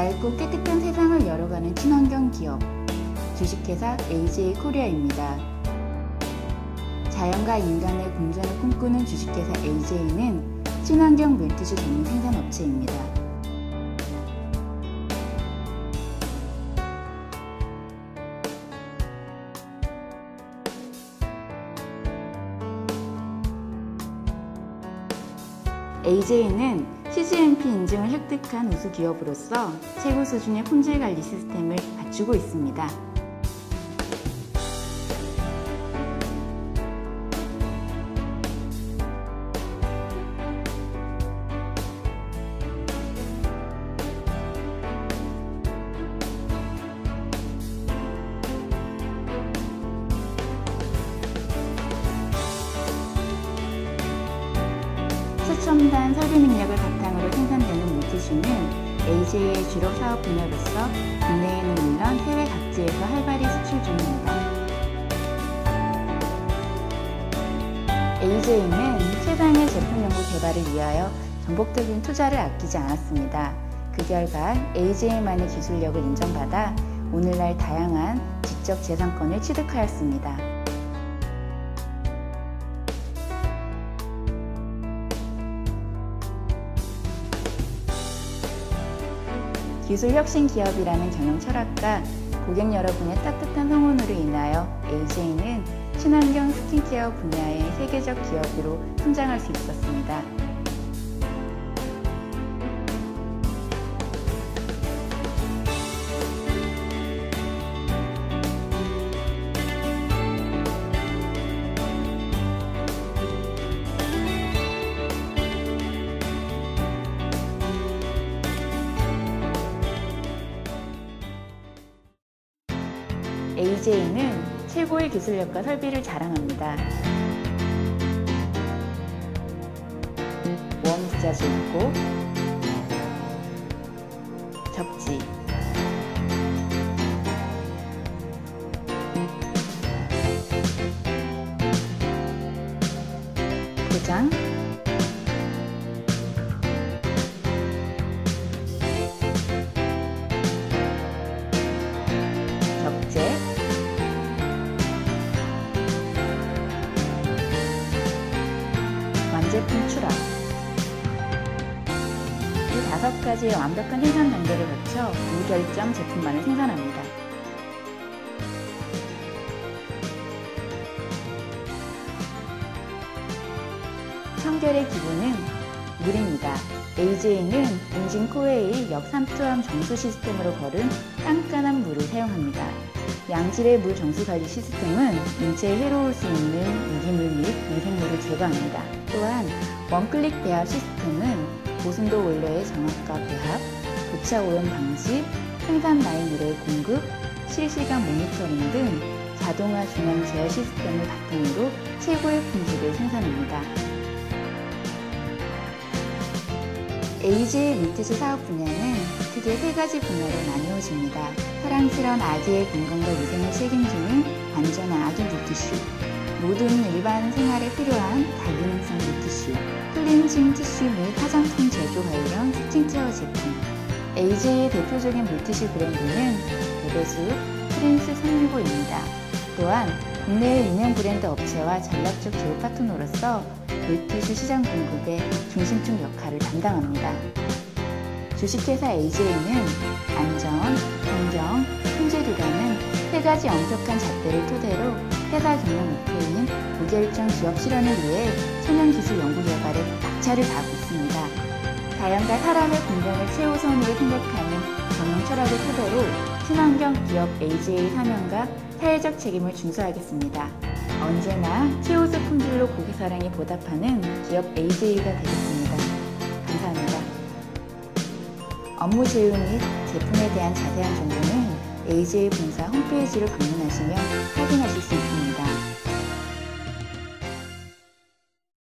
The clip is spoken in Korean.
맑고 깨끗한 세상을 열어가는 친환경 기업 주식회사 AJ 코리아입니다. 자연과 인간의 공존을 꿈꾸는 주식회사 AJ는 친환경 물티슈 전문 생산업체입니다. AJ는 CGMP 인증을 획득한 우수 기업으로서 최고 수준의 품질 관리 시스템을 갖추고 있습니다. 최첨단 설비 능력을 AJ의 주력 사업 분야로서 국내에는 물론 해외 각지에서 활발히 수출 중입니다. AJ는 최상의 제품 연구 개발을 위하여 전폭적인 투자를 아끼지 않았습니다. 그 결과 AJ만의 기술력을 인정받아 오늘날 다양한 지적 재산권을 취득하였습니다. 기술 혁신 기업이라는 경영 철학과 고객 여러분의 따뜻한 성원으로 인하여 AJ는 친환경 스킨케어 분야의 세계적 기업으로 성장할 수 있었습니다. AJ는 최고의 기술력과 설비를 자랑합니다. 원 부자재 있고 접지 포장 완제품 출하 이 다섯 가지의 완벽한 생산 단계를 거쳐 무결점 제품만을 생산합니다. 청결의 기본은 물입니다. AJ는 인진 코웨이 역 3초암 정수 시스템으로 걸은 깐깐한 물을 사용합니다. 양질의 물 정수 관리 시스템은 인체에 해로울 수 있는 유기물 및 미생물을 제거합니다. 또한 원클릭 배합 시스템은 고순도 원료의 정확과 배합, 고차 오염 방지, 생산 라인 일의 공급, 실시간 모니터링 등 자동화 중앙 제어 시스템을 바탕으로 최고의 품질을 생산합니다. AJ 물티슈 사업 분야는 크게 세 가지 분야로 나누어집니다. 사랑스러운 아기의 건강과 위생을 책임지는 안전한 아기 물티슈, 모든 일반 생활에 필요한 다기능성 물티슈, 클렌징 티슈 및 화장품 제조 관련 스킨케어 제품. AJ의 대표적인 물티슈 브랜드는 베베수, 프린스 365입니다. 또한 국내의 유명 브랜드 업체와 전략적 제휴 파트너로서 물티슈 시장 공급의 중심축 역할을 담당합니다. 주식회사 AJ는 안전, 환경, 품질이라는 세 가지 엄격한 잣대를 토대로 회사 경영 목표인 무결점 기업 실현을 위해 천연 기술 연구 개발에 박차를 가하고 있습니다. 자연과 사람의 공정을 최우선으로 생각하는 경영 철학을 토대로 친환경 기업 AJ 사명과 사회적 책임을 준수하겠습니다. 언제나 최우수 품질로 고객 사랑에 보답하는 기업 AJ가 되겠습니다. 감사합니다. 업무 제휴 및 제품에 대한 자세한 정보는 AJ 본사 홈페이지를 방문하시면 확인하실 수 있습니다.